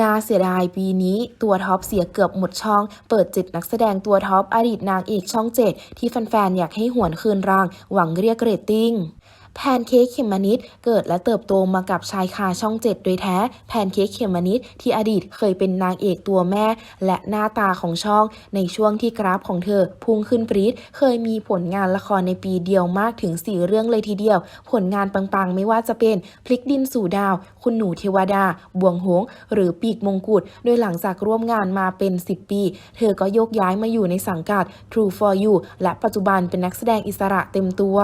น่าเสียดายปีนี้ตัวท็อปเสียเกือบหมดช่อง เปิดจิตนักแสดงตัวท็อปอดีตนางเอกช่องเจ็ดที่แฟนๆ อยากให้หวนคืนรางหวังเรียกเรตติ้ง แพนเค้กเขมมนิดเกิดและเติบโตมากับชายคาช่องเจ็ดโดยแท้ แพนเค้กเขมมนิดที่อดีตเคยเป็นนางเอกตัวแม่ และหน้าตาของช่อง ในช่วงที่กราฟของเธอพุ่งขึ้นปรี๊ดเคยมีผลงานละครในปีเดียวมากถึง 4 เรื่องเลยทีเดียว ผลงานปังๆ ไม่ว่าจะเป็นพลิกดินสู่ดาว คุณหนูเทวดา บวงหง หรือปีกมงกุฎโดยหลังจากร่วมงานมาเป็น 10 ปี เธอก็โยกย้ายมาอยู่ในสังกัด True for You และปัจจุบันเป็นนักแสดงอิสระเต็มตัว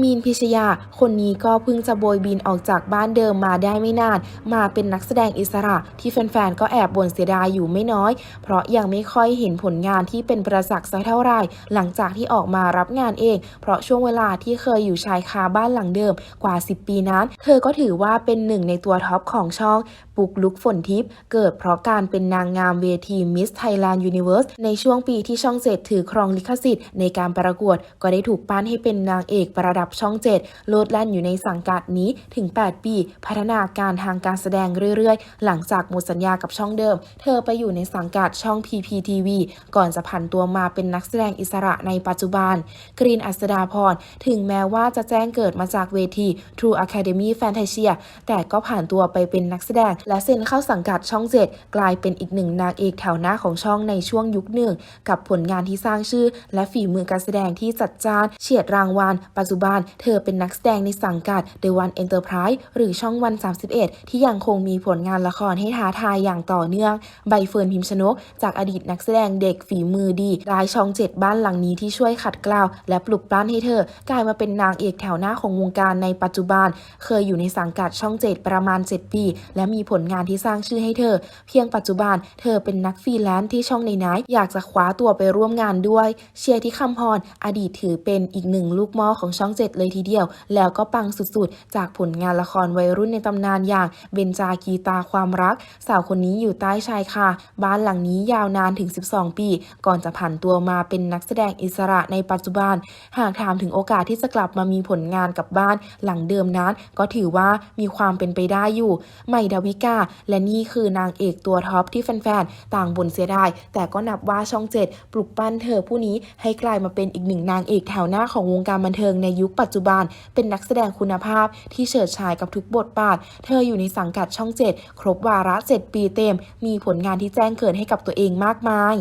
มีนพิชยาคนนี้ก็เพิ่งจะโบยบินออกจากบ้านเดิมมาได้ไม่นาน มาเป็นนักแสดงอิสระที่แฟนๆ ก็แอบบ่นเสียดายอยู่ไม่น้อย เพราะยังไม่ค่อยเห็นผลงานที่เป็นประจักษ์สักเท่าไหร่ หลังจากที่ออกมารับงานเอง เพราะช่วงเวลาที่เคยอยู่ชายคาบ้านหลังเดิมกว่า 10 ปีนั้น เธอก็ถือว่าเป็นหนึ่งในตัวท็อปของช่องปุกลุกฝนทิพย์เกิดเพราะการเป็นนางงามเวที Miss Thailand Universe ในช่วงปีที่ช่องเจ็ดถือครองลิขสิทธิ์ในการประกวด ก็ได้ถูกปั้นให้เป็นนางเอกประดับช่องเจ็ดโลดแล่นอยู่ในสังกัดนี้ถึง 8 ปี พัฒนาการทางการแสดงเรื่อยๆ หลังจากหมดสัญญากับช่องเดิม เธอไปอยู่ในสังกัดช่อง PPTV ก่อนจะผันตัวมาเป็นนักแสดงอิสระในปัจจุบัน กรีนอัสดาพร ถึงแม้ว่าจะแจ้งเกิดมาจากเวที True Academy Fantasia แต่ก็ผ่านตัวไปเป็นนักแสดง และเซ็นเข้าสังกัดช่อง7กลายเป็นอีกหนึ่งนางเอกแถวหน้าของช่องในช่วงยุคหนึ่ง กับผลงานที่สร้างชื่อ และฝีมือการแสดงที่จัดจ้านเฉียดรางวัล ปัจจุบันเธอเป็นนักแสดงดงในสังกัด The One Enterprise หรือช่องวัน 31 ที่ยังคงมีผลงานละครให้ท้าทายอย่างต่อเนื่อง ใบเฟิร์นพิมพ์ชนก จากอดีตนักแสดงเด็กฝีมือดีรายช่องเจ็ดบ้านหลังนี้ที่ช่วยขัดเกลาและปลุกปลั้นให้เธอ กลายมาเป็นนางเอกแถวหน้าของวงการในปัจจุบัน เคยอยู่ในสังกัดช่องเจ็ดประมาณ 7 ปี และมีผลงานที่สร้างชื่อให้เธอ เพียงปัจจุบันเธอเป็นนักฟรีแลนซ์ที่ช่องในไนท์อยากจะคว้าตัวไปร่วมงานด้วย เชียร์ที่คำพรอดีตถือเป็นอีกหนึ่งลูกมอของช่องเจ็ดเลยทีเดียวแล้วก็ปังสุดๆ จากผลงานละครวัยรุ่นในตำนานอย่างเบนจากีตาความรัก สาวคนนี้อยู่ใต้ชายคาบ้านหลังนี้ยาวนานถึง 12 ปี ก่อนจะผันตัวมาเป็นนักแสดงอิสระในปัจจุบัน หากถามถึงโอกาสที่จะกลับมามีผลงานกับบ้านหลังเดิมนั้น ก็ถือว่ามีความเป็นไปได้อยู่ ใหม่ดาวิกา และนี่คือนางเอกตัวท็อปที่แฟนๆ ต่างบ่นเสียดาย แต่ก็นับว่าช่องเจ็ดปลุกปั้นเธอผู้นี้ให้กลายมาเป็นอีกหนึ่งนางเอกแถวหน้าของวงการบันเทิงในยุคปัจจุบันเป็นนักแสดงคุณภาพที่เฉิดฉายกับทุกบทบาท เธออยู่ในสังกัดช่องเจ็ดครบวาระ 7 ปีเต็ม มีผลงานที่แจ้งเกิดให้กับตัวเองมากมาย